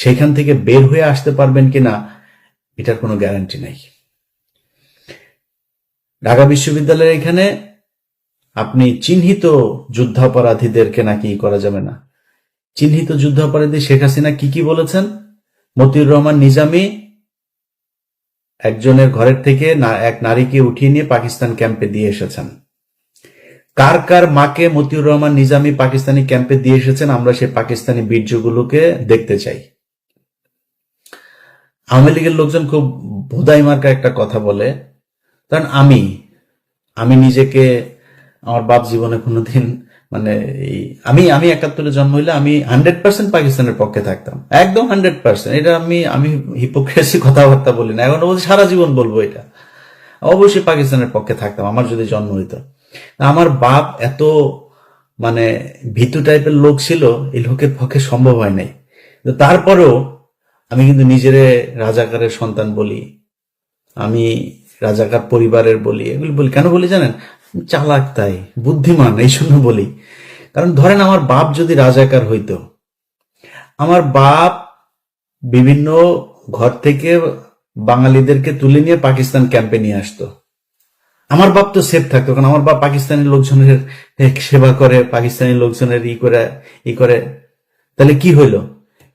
সেখান থেকে বের হয়ে আসতে পারবেন কিনা, এটার কোনো গ্যারান্টি নাই। ঢাকা বিশ্ববিদ্যালয়ের এখানে আপনি চিহ্নিত যুদ্ধাপরাধীদেরকে নাকি করা যাবে না। চিহ্নিত যুদ্ধাপরাধী শেখ হাসিনা কি কি বলেছেন? মতিউর রহমান নিজামী একজনের ঘরের থেকে এক নারীকে উঠিয়ে নিয়ে পাকিস্তান ক্যাম্পে দিয়ে এসেছেন। কার কার মাকে মতিউর রহমান নিজামী পাকিস্তানি ক্যাম্পে দিয়ে এসেছেন, আমরা সেই পাকিস্তানি বীর্যগুলোকে দেখতে চাই। আওয়ামী লীগের লোকজন খুব ভোদাই মার্কা একটা কথা বলে, কারণ আমি আমি নিজেকে, আমার বাপ জীবনে কোনোদিন মানে আমি আমি একাত্তরে জন্ম হইলে আমি হান্ড্রেড পার্সেন্ট পাকিস্তানের পক্ষে থাকতাম। একদম হান্ড্রেড পার্সেন্ট এটা আমি আমি হিপোক্রেসি কথাবার্তা বলি না। এখন বলছি সারা জীবন বলব এটা। অবশ্যই পাকিস্তানের পক্ষে থাকতাম, আমার যদি জন্ম হইতো। আমার বাপ এত মানে ভীতু টাইপের লোক ছিল, এই লোকের পক্ষে সম্ভব হয় নাই। তারপরেও আমি কিন্তু নিজেরে রাজাকারের সন্তান বলি, আমি রাজাকার পরিবারের বলি, এগুলি বলি। কেন বলি জানেন? চালাক তাই, বুদ্ধিমান, এই জন্য বলি। কারণ ধরেন আমার বাপ যদি রাজাকার হইতো, আমার বাপ বিভিন্ন ঘর থেকে বাঙালিদেরকে তুলে নিয়ে পাকিস্তান ক্যাম্পে নিয়ে আসতো। আমার বাপ তো সেফ থাকতো, কারণ আমার বাপ পাকিস্তানি লোকজনের সেবা করে, পাকিস্তানি লোকজনের ই করে ই করে। তাহলে কি হইল?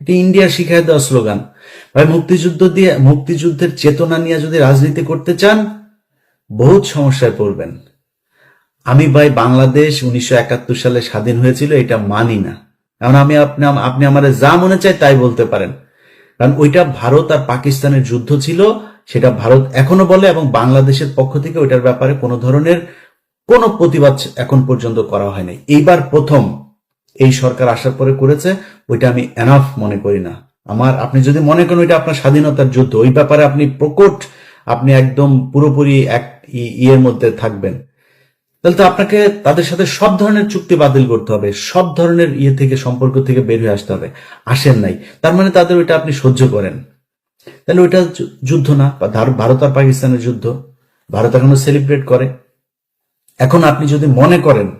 এটি ইন্ডিয়ার শিখায় দেওয়া স্লোগান। ভাই, মুক্তিযুদ্ধ দিয়ে মুক্তিযুদ্ধের চেতনা নিয়ে যদি রাজনীতি করতে চান, বহুত সমস্যায় পড়বেন। আমি ভাই, বাংলাদেশ উনিশশো একাত্তর সালে স্বাধীন হয়েছিল, এটা মানি না। কারণ আমি আপনি আপনি আমার যা মনে চাই তাই বলতে পারেন। কারণ ওইটা ভারত আর পাকিস্তানের যুদ্ধ ছিল, সেটা ভারত এখনও বলে এবং বাংলাদেশের পক্ষ থেকে ওইটার ব্যাপারে কোনো ধরনের কোনো প্রতিবাদ এখন পর্যন্ত করা হয়নি। এইবার প্রথম এই সরকার আসার পরে করেছে, ওইটা আমি এনাফ মনে করি না। আমার, আপনি যদি মনে করেন ওইটা আপনার স্বাধীনতার যুদ্ধ, ওই ব্যাপারে আপনি প্রকট, আপনি একদম পুরোপুরি এক ইয়ের মধ্যে থাকবেন। তাহলে তো আপনাকে তাদের সাথে সব ধরনের চুক্তি বাতিল করতে হবে, সব ধরনের ইয়ে থেকে, সম্পর্ক থেকে বের হয়ে আসতে হবে। আসেন নাই। তার মানে তাদের ওইটা আপনি সহ্য করেন। তাহলে ওইটা যুদ্ধ না ভারত আর পাকিস্তানের যুদ্ধ। ভারত এখনও সেলিব্রেট করে। এখন আপনি যদি মনে করেন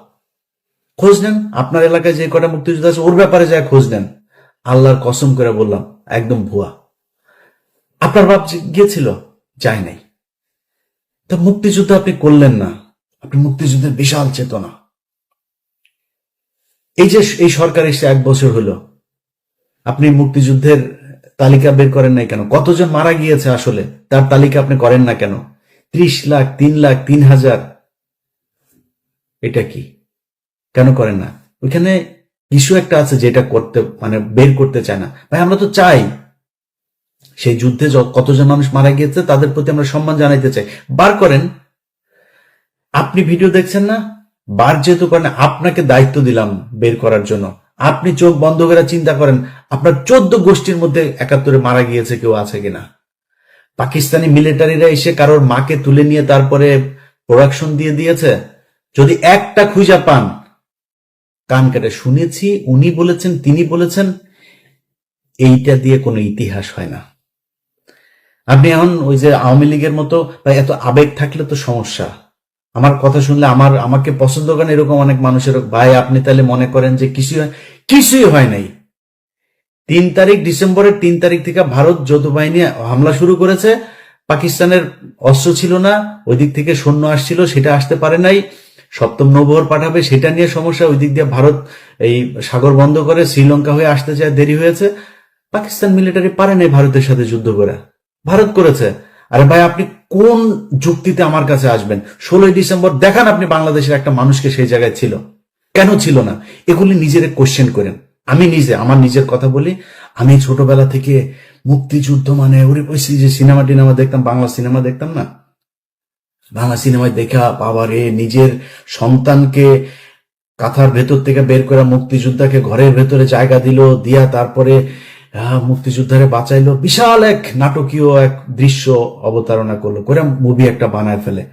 খোঁজ নেন। আপনার এলাকায় যে কটা মুক্তিযোদ্ধা আছে, ওর ব্যাপারে যায় খোঁজ নেন। আল্লাহর কসম করে বললাম, একদম ভুয়া। আপনার বাপ গিয়েছিল, যায় নাই। তা মুক্তিযুদ্ধ আপনি করলেন না। আপনি মুক্তিযুদ্ধের বিশাল চেতনা। এই যে এই সরকার এসে এক বছর হলো, আপনি মুক্তিযুদ্ধের তালিকা বের করেন নাই কেন? কতজন মারা গিয়েছে আসলে? তার তালিকা আপনি করেন না কেন? ত্রিশ লাখ, তিন লাখ, তিন হাজার। এটা কি? কেন করেন না? ওইখানে ইস্যু একটা আছে যেটা করতে মানে বের করতে চায় না। ভাই, আমরা তো চাই। সেই যুদ্ধে কতজন মানুষ মারা গিয়েছে, তাদের প্রতি আমরা সম্মান জানাইতে চাই। বার করেন। আপনি ভিডিও দেখছেন না? বার যেহেতু করেন, আপনাকে দায়িত্ব দিলাম বের করার জন্য। আপনি চোখ বন্ধ করে চিন্তা করেন, আপনার চোদ্দ গোষ্ঠীর মধ্যে একাত্তরে মারা গিয়েছে কেউ আছে কিনা? পাকিস্তানি মিলিটারিরা এসে কারোর মাকে তুলে নিয়ে তারপরে প্রোডাকশন দিয়ে দিয়েছে। যদি একটা খুঁজা পান কান কেটে শুনেছি, উনি বলেছেন, তিনি বলেছেন, এইটা দিয়ে কোনো ইতিহাস হয় না। আপনি এখন ওই যে আওয়ামী লীগের মতো, বা এত আবেগ থাকলে তো সমস্যা। আমার কথা শুনলে আমার, আমাকে পছন্দ করেন এরকম অনেক মানুষের। ভাই, আপনি তাহলে মনে করেন যে কিছুই কিছুই হয় নাই। তিন তারিখ ডিসেম্বরের তিন তারিখ থেকে ভারত যৌথ বাহিনী হামলা শুরু করেছে। পাকিস্তানের অস্ত্র ছিল না, ওই দিক থেকে সৈন্য আসছিল, সেটা আসতে পারে নাই। সপ্তম নৌবহর পাঠাবে, সেটা নিয়ে সমস্যা। ওই দিক দিয়ে ভারত এই সাগর বন্ধ করে শ্রীলঙ্কা হয়ে আসতে চায়, দেরি হয়েছে। পাকিস্তান মিলিটারি পারে নাই ভারতের সাথে যুদ্ধ করে। ভারত করেছে। আরে ভাই, আপনি কোন যুক্তিতে আমার কাছে আসবেন? ষোলোই ডিসেম্বর, দেখান আপনি বাংলাদেশের একটা মানুষকে সেই জায়গায় ছিল। কেন ছিল না? এগুলি নিজের কোশ্চেন করেন। আমি নিজে, আমার নিজের কথা বলি। আমি ছোটবেলা থেকে মুক্তিযুদ্ধ মানে ওরে ওই যে সিনেমা টিনেমা দেখতাম, বাংলা সিনেমা দেখতাম না? বাংলা সিনেমায় দেখা বাবারে নিজের সন্তানকে কাঁথার ভেতর থেকে বের করে মুক্তিযোদ্ধাকে ঘরের ভেতরে জায়গা দিল, দিয়া তারপরে মুক্তিযোদ্ধারে বাঁচাইলো। বিশাল এক নাটকীয় এক দৃশ্য অবতারণা করল। করে মুভি একটা বানায় ফেলে।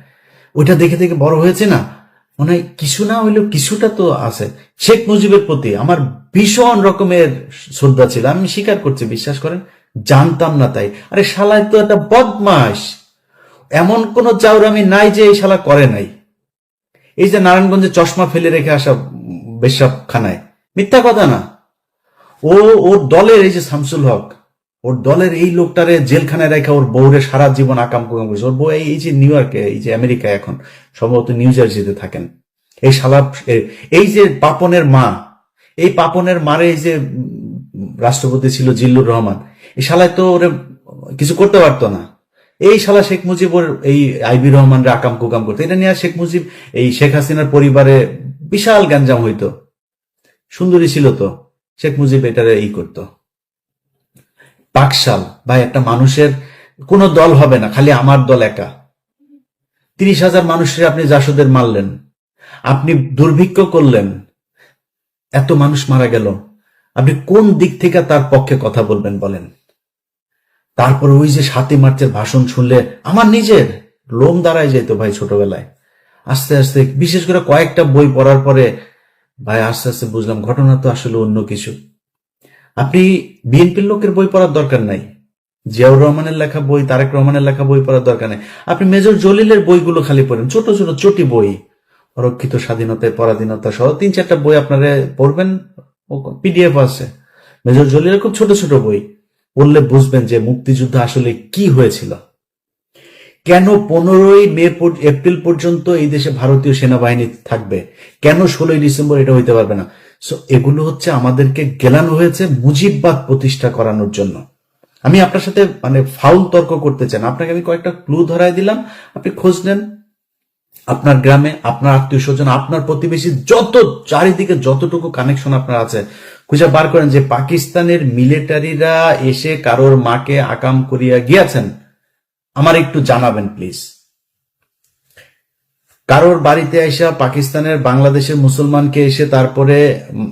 ওইটা দেখে দেখে বড় হয়েছে না? মনে হয় কিছু না হইলেও কিছুটা তো আছে। শেখ মুজিবের প্রতি আমার ভীষণ রকমের শ্রদ্ধা ছিল। আমি স্বীকার করছি, বিশ্বাস করেন? জানতাম না তাই। আরে শালায় তো একটা বদমাস এমন কোন চাউরামি নাই যে এই শালা করে নাই। এই যে নারায়ণগঞ্জে চশমা ফেলে রেখে আসা বেশাব খানায় মিথ্যা কথা না। ও, ওর দলের এই যে শামসুল হক, ওর দলের এই লোকটারে জেলখানায় রেখে ওর বউরে সারা জীবন আকাম কুকাম করেছে ওর বউ এই যে নিউ ইয়র্কে, এই যে আমেরিকায় এখন, সম্ভবত নিউ জার্সিতে থাকেন। এই শালা, এই যে পাপনের মা, এই পাপনের মারে এই যে রাষ্ট্রপতি ছিল জিল্লুর রহমান, এই শালায় তো ওরে কিছু করতে পারতো না। এই শালা শেখ মুজিব ওর এই আইবি রহমানরে আকাম কুকাম করতো। এটা নিয়ে শেখ মুজিব এই শেখ হাসিনার পরিবারে বিশাল গ্যাঞ্জাম হইতো। সুন্দরী ছিল তো। শেখ মুজিব এটারে ই করতো। পাকশাল। ভাই, একটা মানুষের কোনো দল হবে না, খালি আমার দল একা। তিরিশ হাজার মানুষের আপনি জাসদের মারলেন। আপনি দুর্ভিক্ষ করলেন। এত মানুষ মারা গেল। আপনি কোন দিক থেকে তার পক্ষে কথা বলবেন বলেন? তারপর ওই যে সাতই মার্চের ভাষণ শুনলে আমার নিজের লোম দাঁড়ায় যেত ভাই ছোটবেলায়। আস্তে আস্তে, বিশেষ করে কয়েকটা বই পড়ার পরে, ভাই আস্তে আস্তে বুঝলাম ঘটনা তো আসলে অন্য কিছু। আপনি বিএনপির লোকের বই পড়ার দরকার নাই। জিয়াউর রহমানের লেখা বই, তারেক রহমানের লেখা বই পড়ার দরকার নেই। আপনি মেজর জলিলের বইগুলো খালি পড়েন, ছোট ছোট চটি বই, অরক্ষিত স্বাধীনতায় পরাধীনতা সহ তিন চারটা বই আপনারা পড়বেন পিডিএফ আছে। মেজর জলিলের খুব ছোট ছোট বই। পড়লে বুঝবেন যে মুক্তিযুদ্ধ আসলে কি হয়েছিল। কেন পনেরোই মে এপ্রিল পর্যন্ত এই দেশে ভারতীয় সেনাবাহিনী থাকবে? কেন ষোলোই ডিসেম্বর এটা হইতে পারবে না? সো এগুলো হচ্ছে আমাদেরকে গেলানো হয়েছে মুজিববাদ প্রতিষ্ঠা করানোর জন্য। আমি আপনার সাথে মানে ফাউল তর্ক করতে চান আপনাকে আমি কয়েকটা ক্লু ধরাই দিলাম। আপনি খোঁজ নেন। আপনার গ্রামে, আপনার আত্মীয় স্বজন, আপনার প্রতিবেশী যত চারিদিকে যতটুকু কানেকশন আপনার আছে, খুঁজে বার করেন যে পাকিস্তানের মিলিটারিরা এসে কারোর মাকে আকাম করিয়া গিয়াছেন। আমার একটু জানাবেন প্লিজ কারোর বাড়িতে এসে পাকিস্তানের বাংলাদেশের মুসলমানকে এসে তারপরে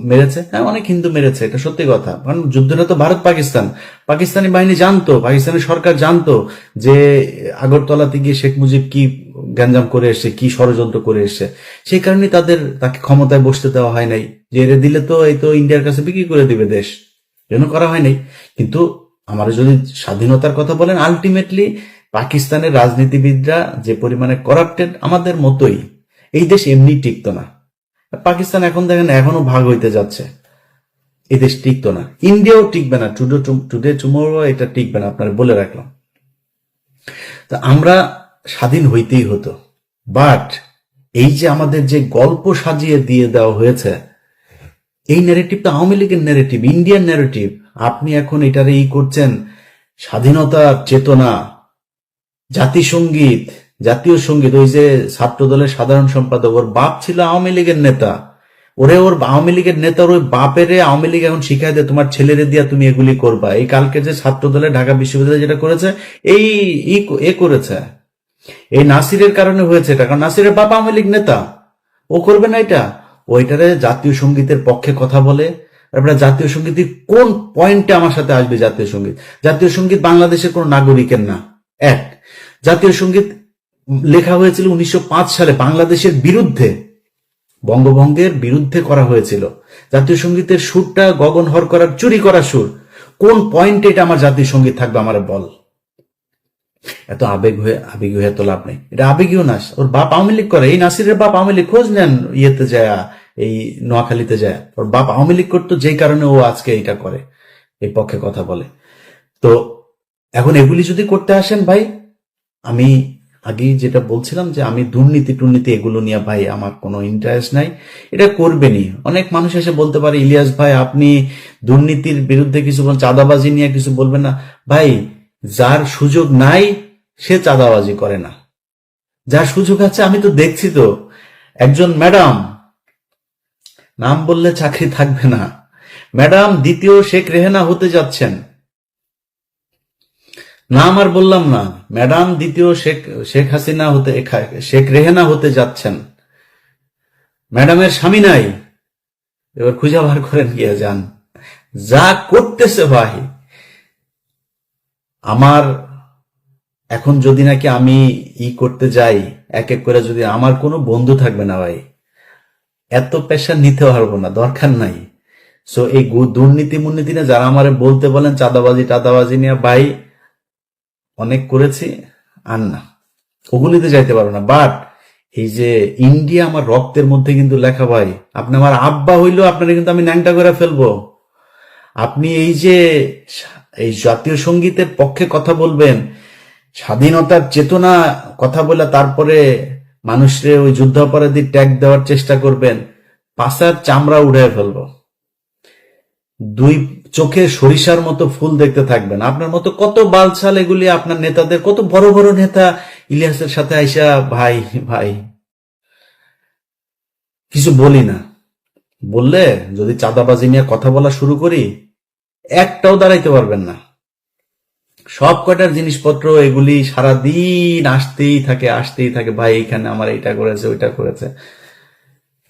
মেরেছে? হ্যাঁ অনেক হিন্দু মেরেছে, এটা সত্যি কথা। কারণ যুদ্ধটা তো ভারত, পাকিস্তান। পাকিস্তানি বাহিনী জানতো, পাকিস্তানের সরকার জানতো যে আগরতলাতে গিয়ে শেখ মুজিব কি গ্যাঞ্জাম করে এসছে, কি ষড়যন্ত্র করে এসছে। সেই কারণে তাদের, তাকে ক্ষমতায় বসতে দেওয়া হয় নাই। যে এরে দিলে তো এই তো ইন্ডিয়ার কাছে বিক্রি করে দিবে দেশ। জন্য করা হয় নাই। কিন্তু আমার যদি স্বাধীনতার কথা বলেন আলটিমেটলি পাকিস্তানের রাজনীতিবিদরা যে পরিমাণে করাপ্টেড আমাদের মতোই, এই দেশ এমনি টিকতো না। পাকিস্তান এখন দেখেন, এখনও ভাগ হইতে যাচ্ছে। এই দেশ টিকতো না। ইন্ডিয়াও টিকবে না। টুডে টুডে টুমোরো এটা টিকবে না। আপনার বলে রাখলাম। তা আমরা স্বাধীন হইতেই হতো। বাট এই যে আমাদের যে গল্প সাজিয়ে দিয়ে দেওয়া হয়েছে, এই ন্যারেটিভটা আওয়ামী লীগের ন্যারেটিভ ইন্ডিয়ান ন্যারেটিভ আপনি এখন এটারে ই করছেন স্বাধীনতার চেতনা জাতিসঙ্গীত জাতীয় সংগীত, ওই যে ছাত্র দলের সাধারণ সম্পাদক, ওর বাপ ছিল আওয়ামী লীগের নেতা। ওরে ওর আওয়ামী লীগের নেতার ওই বাপেরে আওয়ামী লীগ এখন শিখাই দেয়, তোমার ছেলেরে দিয়া তুমি এগুলি করবা। এই কালকে যে ছাত্র দলের ঢাকা বিশ্ববিদ্যালয় যেটা করেছে, এই এ করেছে। এই নাসিরের কারণে হয়েছে এটা, কারণ নাসিরের বাপ আওয়ামী লীগ নেতা। ও করবে না এটা। ওইটারে জাতীয় সঙ্গীতের পক্ষে কথা বলে। তারপরে জাতীয় সংগীত কোন পয়েন্টে আমার সাথে আসবে জাতীয় সংগীত? জাতীয় সংগীত বাংলাদেশের কোন নাগরিকের না। এক, জাতীয় সংগীত লেখা হয়েছিল উনিশশো পাঁচ সালে বাংলাদেশের বিরুদ্ধে। বঙ্গভঙ্গের বিরুদ্ধে করা হয়েছিল। জাতীয় সঙ্গীতের সুরটা গগন হর করার, চুরি করা সুর। কোন পয়েন্টে এটা আমার জাতীয় সংগীত থাকবে আমার বল। এত আবেগ হয়ে আবেগ হয়ে তো লাভ নেই। এটা আবেগীয় নাচ ওর বাপ আওয়ামী লীগ করে। এই নাসিরের বাপ আওয়ামী লীগ খোঁজ নেন ইয়েতে যায়, এই নোয়াখালীতে যায়। ওর বাপ আওয়ামী লীগ করতো যেই কারণে ও আজকে এটা করে, এই পক্ষে কথা বলে। তো এখন এগুলি যদি করতে আসেন ভাই, আমি আগেই যেটা বলছিলাম যে আমি দুর্নীতি টুর্নীতি এগুলো নিয়ে ভাই আমার কোনো ইন্টারেস্ট নাই। এটা করবেনই। অনেক মানুষ এসে বলতে পারে, ইলিয়াস ভাই, আপনি দুর্নীতির বিরুদ্ধে কিছু বল চাঁদাবাজি নিয়ে কিছু বলবেন না। ভাই যার সুযোগ নাই, সে চাঁদাবাজি করে না। যার সুযোগ আছে, আমি তো দেখছি তো। একজন ম্যাডাম, নাম বললে চাকরি থাকবে না। ম্যাডাম, দ্বিতীয় শেখ রেহেনা হতে যাচ্ছেন। নাম আর বললাম না। ম্যাডাম, দ্বিতীয় শেখ শেখ হাসিনা হতে, শেখ রেহেনা হতে যাচ্ছেন। ম্যাডামের স্বামী নাই। এবার খুঁজে বার করেন গিয়ে, যান। যা করতেছে ভাই আমার এখন যদি নাকি আমি ই করতে যাই, এক এক করে যদি আমার কোনো বন্ধু থাকবে না ভাই, এত প্রেশার নিতে পারব না, দরকার নাই। সো এই দুর্নীতি মুর্নীতি নিয়ে যারা আমারে বলতে বলেন, চাঁদাবাজি, টাদাবাজি নিয়ে, ভাই, অনেক করেছি, আর না, ওগুলিতে যাইতে পারব না। বাট এই যে ইন্ডিয়া আমার রক্তের মধ্যে কিন্তু লেখা ভাই, আপনি আমার আব্বা হইলেও আপনারা কিন্তু আমি ন্যাংটা করে ফেলব। আপনি এই যে এই জাতীয় সঙ্গীতের পক্ষে কথা বলবেন, স্বাধীনতার চেতনা কথা বলে তারপরে মানুষরে ওই যুদ্ধাপরাধী ট্যাগ দেওয়ার চেষ্টা করবেন, পাশার চামড়া উড়ায় ফেলব। দুই চোখে সরিষার মতো ফুল দেখতে থাকবেন। আপনার মতো কত বালছাল এগুলি আপনার নেতাদের, কত বড় বড় নেতা ইলিয়াসের সাথে আইসা, ভাই ভাই। কিছু বলি না। বললে যদি চাঁদাবাজি নিয়ে কথা বলা শুরু করি একটাও দাঁড়াইতে পারবেন না। সব কয়টার জিনিসপত্র এগুলি সারাদিন আসতেই থাকে আসতেই থাকে, ভাই, এখানে আমার এইটা করেছে, ওইটা করেছে।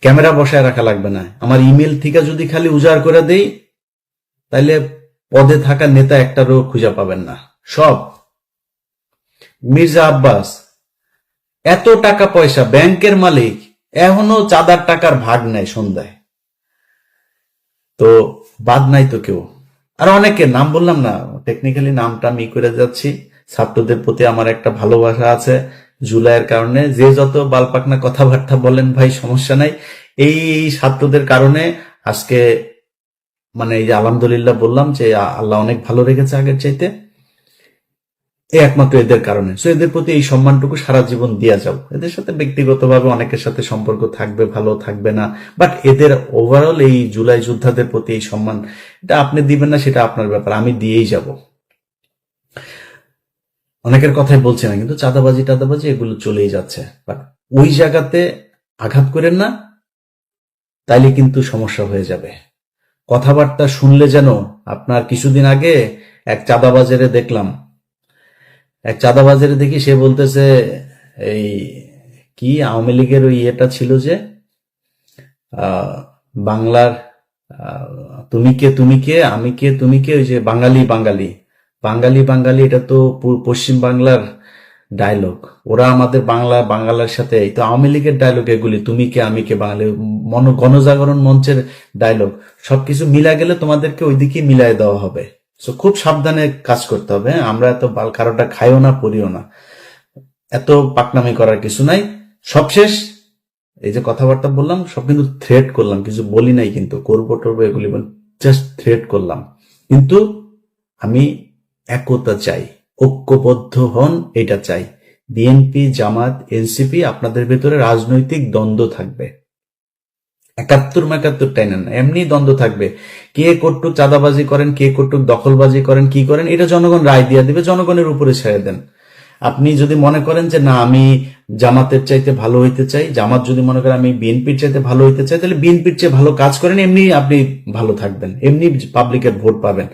ক্যামেরা বসায় রাখা লাগবে না। আমার ইমেল থেকে যদি খালি উজাড় করে দেই, তাইলে পদে থাকা নেতা একটারও খুঁজে পাবেন না। সব। মির্জা আব্বাস, এত টাকা পয়সা, ব্যাংকের মালিক, এখনও চাঁদার টাকার ভাগ নেয় সন্ধ্যায়। তো বাদ নাই তো কেউ। আর অনেকে নাম বললাম না টেকনিক্যালি নামটা আমি করে যাচ্ছি। ছাত্রদের প্রতি আমার একটা ভালোবাসা আছে জুলাইয়ের কারণে। যে যত বালপাকনা কথাবার্তা বলেন ভাই, সমস্যা নাই। এই ছাত্রদের কারণে আজকে মানে এই যে আলহামদুলিল্লাহ বললাম যে আল্লাহ অনেক ভালো রেখেছে আগের চাইতে। এই একমাত্র এদের কারণে। সো এদের প্রতি এই সম্মানটুকু সারা জীবন দিয়া যাও। এদের সাথে ব্যক্তিগতভাবে অনেকের সাথে সম্পর্ক থাকবে, ভালো থাকবে না। বাট এদের ওভারঅল এই জুলাই যোদ্ধাদের প্রতি এই সম্মান, এটা আপনি দিবেন না, সেটা আপনার ব্যাপার। আমি দিয়েই যাব। অনেকের কথাই বলছে না, কিন্তু চাঁদাবাজি, টাদাবাজি, এগুলো চলেই যাচ্ছে। বাট ওই জায়গাতে আঘাত করেন না, তাইলে কিন্তু সমস্যা হয়ে যাবে। কথাবার্তা শুনলে যেন আপনার কিছুদিন আগে এক চাঁদাবাজারে দেখলাম এক চাঁদাবাজারে দেখি সে বলতেছে, এই কি আওয়ামী লীগের ওই ইয়েটা ছিল যে বাংলার তুমি কে তুমি কে, আমি কে, তুমি কে, ওই যে বাঙালি বাঙালি বাঙালি বাঙালি, এটা তো পশ্চিম বাংলার ডায়লগ ওরা আমাদের বাংলা, বাঙালার সাথে, এই তো আওয়ামী লীগের ডায়লগ এগুলি, তুমি কে, আমি কে, বাঙালি, মন, গণজাগরণ মঞ্চের ডায়লগ সবকিছু মিলা গেলে তোমাদেরকে ওইদিকে মিলাই দেওয়া হবে। সো খুব সাবধানে কাজ করতে হবে হ্যাঁ? আমরা এত বাল কারোটা খাইও না, পড়িও না। এত পাকনামি করার কিছু নাই। সবশেষ, এই যে কথাবার্তা বললাম, সব কিন্তু থ্রেট করলাম, কিছু বলি নাই কিন্তু, করব টরবো এগুলি জাস্ট থ্রেট করলাম। কিন্তু আমি একতা চাই, ঐক্যবদ্ধ হন, এটা চাই। বিএনপি জামাত এনসিপি আপনাদের ভেতরে রাজনৈতিক দ্বন্দ্ব থাকবে। একাত্তর মেকাত্তর টাইনেন এমনি দ্বন্দ্ব থাকবে। কে কটুক চাঁদাবাজি করেন, কে কটুক দখলবাজি করেন, কি করেন, এটা জনগণ রায় দিয়ে দিবে, জনগণের উপরে ছেড়ে দেন। আপনি যদি মনে করেন যে, না, আমি জামাতের চাইতে ভালো হইতে চাই, জামাত যদি মনে করেন আমি বিএনপির চাইতে ভালো হইতে চাই, তাহলে বিএনপির চেয়ে ভালো কাজ করেন, এমনি আপনি ভালো থাকবেন, এমনি পাবলিকের ভোট পাবেন।